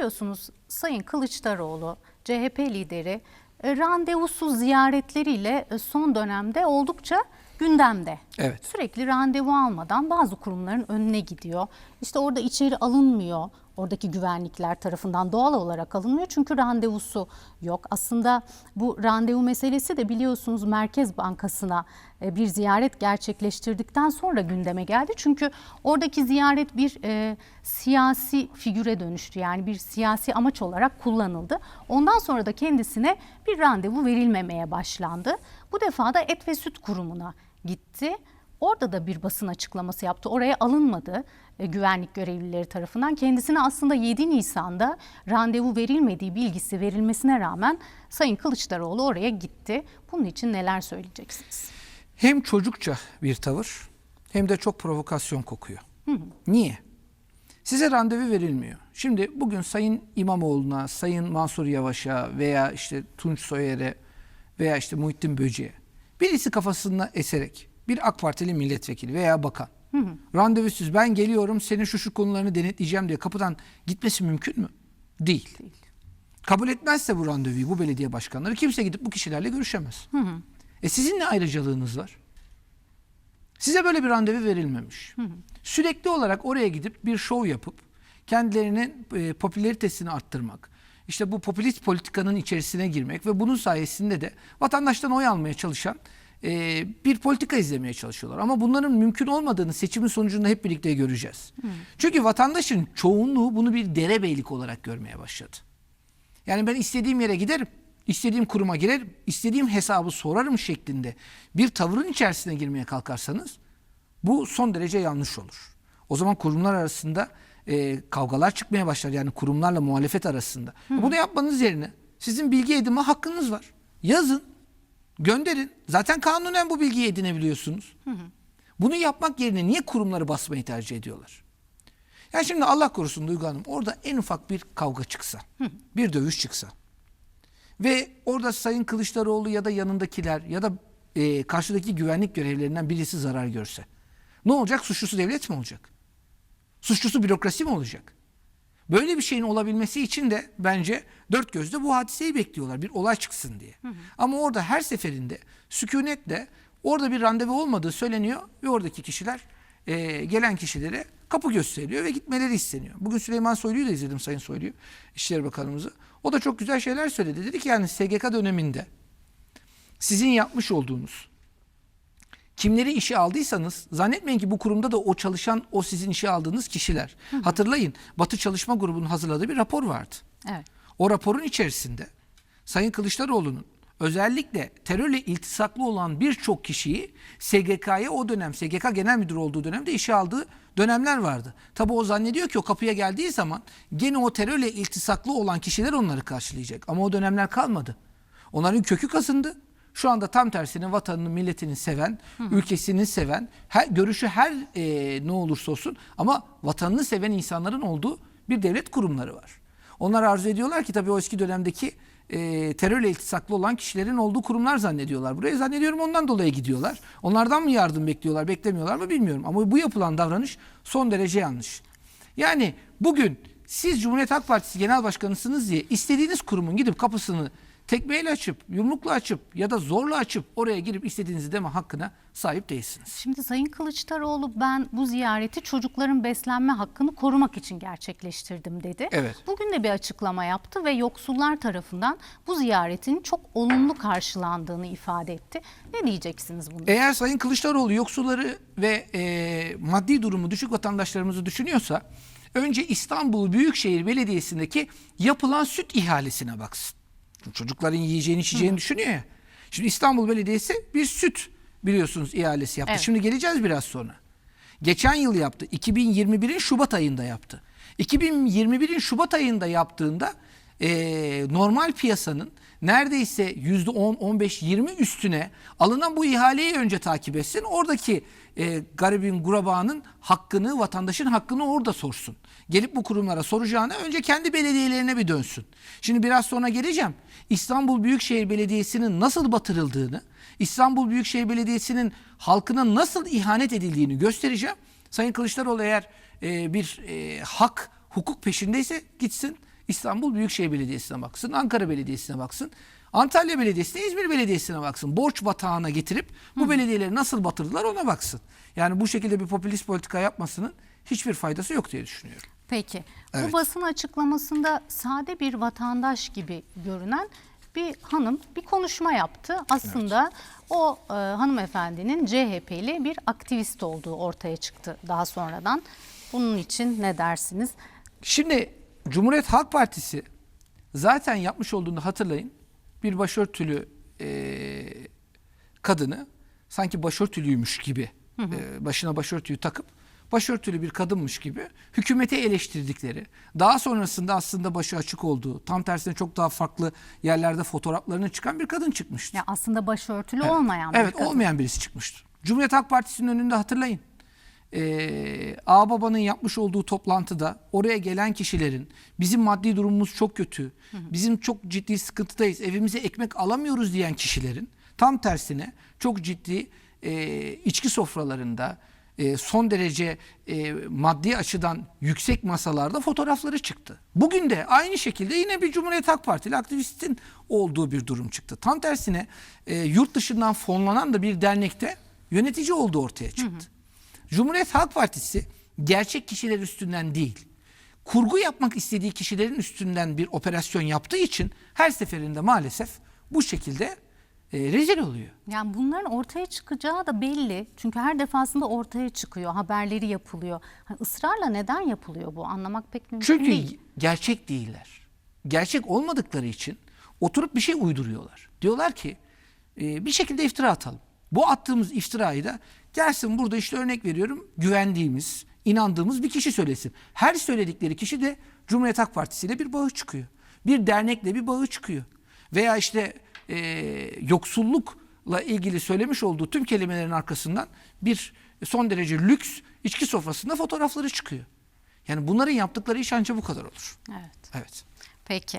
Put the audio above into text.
biliyorsunuz Sayın Kılıçdaroğlu CHP lideri e, randevusuz ziyaretleriyle e, son dönemde oldukça gündemde. Evet. Sürekli randevu almadan bazı kurumların önüne gidiyor. İşte orada içeri alınmıyor. Oradaki güvenlikler tarafından doğal olarak alınmıyor çünkü randevusu yok. Aslında bu randevu meselesi de biliyorsunuz Merkez Bankası'na e, bir ziyaret gerçekleştirdikten sonra gündeme geldi. Çünkü oradaki ziyaret bir e, siyasi figüre dönüştü. Yani bir siyasi amaç olarak kullanıldı. Ondan sonra da kendisine bir randevu verilmemeye başlandı. Bu defa da Et ve Süt Kurumu'na gitti. Orada da bir basın açıklaması yaptı. Oraya alınmadı e, güvenlik görevlileri tarafından. Kendisine aslında 7 Nisan'da randevu verilmediği bilgisi verilmesine rağmen Sayın Kılıçdaroğlu oraya gitti. Bunun için neler söyleyeceksiniz? Hem çocukça bir tavır hem de çok provokasyon kokuyor. Niye? Size randevu verilmiyor. Şimdi bugün Sayın İmamoğlu'na, Sayın Mansur Yavaş'a veya işte Tunç Soyer'e veya işte Muhittin Böce'ye birisi kafasında eserek bir AK Partili milletvekili veya bakan randevusuz ben geliyorum senin şu şu konularını denetleyeceğim diye kapıdan gitmesi mümkün mü? Değil. Kabul etmezse bu randevuyu bu belediye başkanları kimse gidip bu kişilerle görüşemez. E sizin ne ayrıcalığınız var? Size böyle bir randevu verilmemiş. Sürekli olarak oraya gidip bir şov yapıp kendilerinin e, popülaritesini arttırmak, işte bu popülist politikanın içerisine girmek ve bunun sayesinde de vatandaştan oy almaya çalışan e, bir politika izlemeye çalışıyorlar. Ama bunların mümkün olmadığını seçimin sonucunda hep birlikte göreceğiz. Çünkü vatandaşın çoğunluğu bunu bir derebeylik olarak görmeye başladı. Yani ben istediğim yere giderim, istediğim kuruma girerim, istediğim hesabı sorarım şeklinde bir tavırın içerisine girmeye kalkarsanız bu son derece yanlış olur. O zaman kurumlar arasında e, kavgalar çıkmaya başlar yani kurumlarla muhalefet arasında. Bunu yapmanız yerine sizin bilgi edinme hakkınız var. Yazın, gönderin. Zaten kanunen bu bilgiyi edinebiliyorsunuz. Bunu yapmak yerine niye kurumları basmayı tercih ediyorlar? Yani şimdi Allah korusun Duygu Hanım orada en ufak bir kavga çıksa, bir dövüş çıksa ve orada Sayın Kılıçdaroğlu ya da yanındakiler ya da e, karşıdaki güvenlik görevlilerinden birisi zarar görse ne olacak? Suçlusu devlet mi olacak? Suçlusu bürokrasi mi olacak? Böyle bir şeyin olabilmesi için de bence dört gözle bu hadiseyi bekliyorlar. Bir olay çıksın diye. Ama orada her seferinde sükunetle orada bir randevu olmadığı söyleniyor ve oradaki kişiler e, gelen kişilere kapı gösteriliyor ve gitmeleri isteniyor. Bugün Süleyman Soylu'yu da izledim Sayın Soylu'yu, İçişleri Bakanımızı. O da çok güzel şeyler söyledi. Dedi ki yani SGK döneminde sizin yapmış olduğunuz kimleri işe aldıysanız zannetmeyin ki bu kurumda da o çalışan o sizin işe aldığınız kişiler. Hatırlayın Batı Çalışma Grubu'nun hazırladığı bir rapor vardı. Evet. O raporun içerisinde Sayın Kılıçdaroğlu'nun özellikle terörle iltisaklı olan birçok kişiyi SGK'ya o dönem SGK Genel Müdürü olduğu dönemde işe aldığı dönemler vardı. Tabi o zannediyor ki o kapıya geldiği zaman gene o terörle iltisaklı olan kişiler onları karşılayacak. Ama o dönemler kalmadı. Onların kökü kasındı. Şu anda tam tersine vatanını, milletini seven, ülkesini seven, her, görüşü her e, ne olursa olsun ama vatanını seven insanların olduğu bir devlet kurumları var. Onlar arzu ediyorlar ki tabii o eski dönemdeki e, terörle iltisaklı olan kişilerin olduğu kurumlar zannediyorlar. Buraya zannediyorum ondan dolayı gidiyorlar. Onlardan mı yardım bekliyorlar, beklemiyorlar mı bilmiyorum. Ama bu yapılan davranış son derece yanlış. Yani bugün siz Cumhuriyet Halk Partisi Genel Başkanısınız diye istediğiniz kurumun gidip kapısını tekmeyle açıp, yumrukla açıp ya da zorla açıp oraya girip istediğinizi deme hakkına sahip değilsiniz. Şimdi Sayın Kılıçdaroğlu ben bu ziyareti çocukların beslenme hakkını korumak için gerçekleştirdim dedi. Evet. Bugün de bir açıklama yaptı ve yoksullar tarafından bu ziyaretin çok olumlu karşılandığını ifade etti. Ne diyeceksiniz bunun? Eğer Sayın Kılıçdaroğlu yoksulları ve e, maddi durumu düşük vatandaşlarımızı düşünüyorsa önce İstanbul Büyükşehir Belediyesi'ndeki yapılan süt ihalesine baksın. Çocukların yiyeceğini içeceğini düşünüyor ya. Şimdi İstanbul Belediyesi bir süt biliyorsunuz ihalesi yaptı. Evet. Şimdi geleceğiz biraz sonra. Geçen yıl yaptı. 2021'in Şubat ayında yaptı. 2021'in Şubat ayında yaptığında eee, normal piyasanın neredeyse %10, 15, 20 üstüne alınan bu ihaleyi önce takip etsin. Oradaki eee, garibin, gurabanın hakkını, vatandaşın hakkını orada sorsun. Gelip bu kurumlara soracağına önce kendi belediyelerine bir dönsün. Şimdi biraz sonra geleceğim. İstanbul Büyükşehir Belediyesi'nin nasıl batırıldığını, İstanbul Büyükşehir Belediyesi'nin halkına nasıl ihanet edildiğini göstereceğim. Sayın Kılıçdaroğlu eğer e, bir e, hak, hukuk peşindeyse gitsin İstanbul Büyükşehir Belediyesi'ne baksın, Ankara Belediyesi'ne baksın, Antalya Belediyesi'ne, İzmir Belediyesi'ne baksın. Borç batağına getirip bu belediyeleri nasıl batırdılar ona baksın. Yani bu şekilde bir popülist politika yapmasının hiçbir faydası yok diye düşünüyorum. Peki. Evet. Bu basın açıklamasında sade bir vatandaş gibi görünen bir hanım bir konuşma yaptı. Aslında o e, hanımefendinin CHP'li bir aktivist olduğu ortaya çıktı daha sonradan. Bunun için ne dersiniz? Şimdi Cumhuriyet Halk Partisi zaten yapmış olduğunu hatırlayın. Bir başörtülü eee, kadını sanki başörtülüymüş gibi eee, başına başörtüyü takıp başörtülü bir kadınmış gibi hükümeti eleştirdikleri, daha sonrasında aslında başı açık olduğu, tam tersine çok daha farklı yerlerde fotoğraflarına çıkan bir kadın çıkmıştı. Ya aslında başörtülü Evet. olmayan bir Evet kadın. olmayan birisi çıkmıştı. Cumhuriyet Halk Partisi'nin önünde hatırlayın. Ee, Ağbaba'nın yapmış olduğu toplantıda oraya gelen kişilerin bizim maddi durumumuz çok kötü, bizim çok ciddi sıkıntıdayız, evimize ekmek alamıyoruz diyen kişilerin tam tersine çok ciddi e, içki sofralarında e, son derece e, maddi açıdan yüksek masalarda fotoğrafları çıktı. Bugün de aynı şekilde yine bir Cumhuriyet Halk Partili aktivistin olduğu bir durum çıktı. Tam tersine e, yurt dışından fonlanan da bir dernekte yönetici olduğu ortaya çıktı. Cumhuriyet Halk Partisi gerçek kişiler üstünden değil, kurgu yapmak istediği kişilerin üstünden bir operasyon yaptığı için her seferinde maalesef bu şekilde e, rezil oluyor. Yani bunların ortaya çıkacağı da belli. Çünkü her defasında ortaya çıkıyor, haberleri yapılıyor. Hani ısrarla neden yapılıyor bu? Anlamak pek mümkün Çünkü değil. gerçek değiller. Gerçek olmadıkları için oturup bir şey uyduruyorlar. Diyorlar ki e, bir şekilde iftira atalım. Bu attığımız iftirayı da gelsin burada işte örnek veriyorum güvendiğimiz, inandığımız bir kişi söylesin. Her söyledikleri kişi de Cumhuriyet Halk Partisi ile bir bağı çıkıyor. Bir dernekle bir bağı çıkıyor. Veya işte e, yoksullukla ilgili söylemiş olduğu tüm kelimelerin arkasından bir son derece lüks içki sofrasında fotoğrafları çıkıyor. Yani bunların yaptıkları iş ancak bu kadar olur. Evet. Evet. Peki.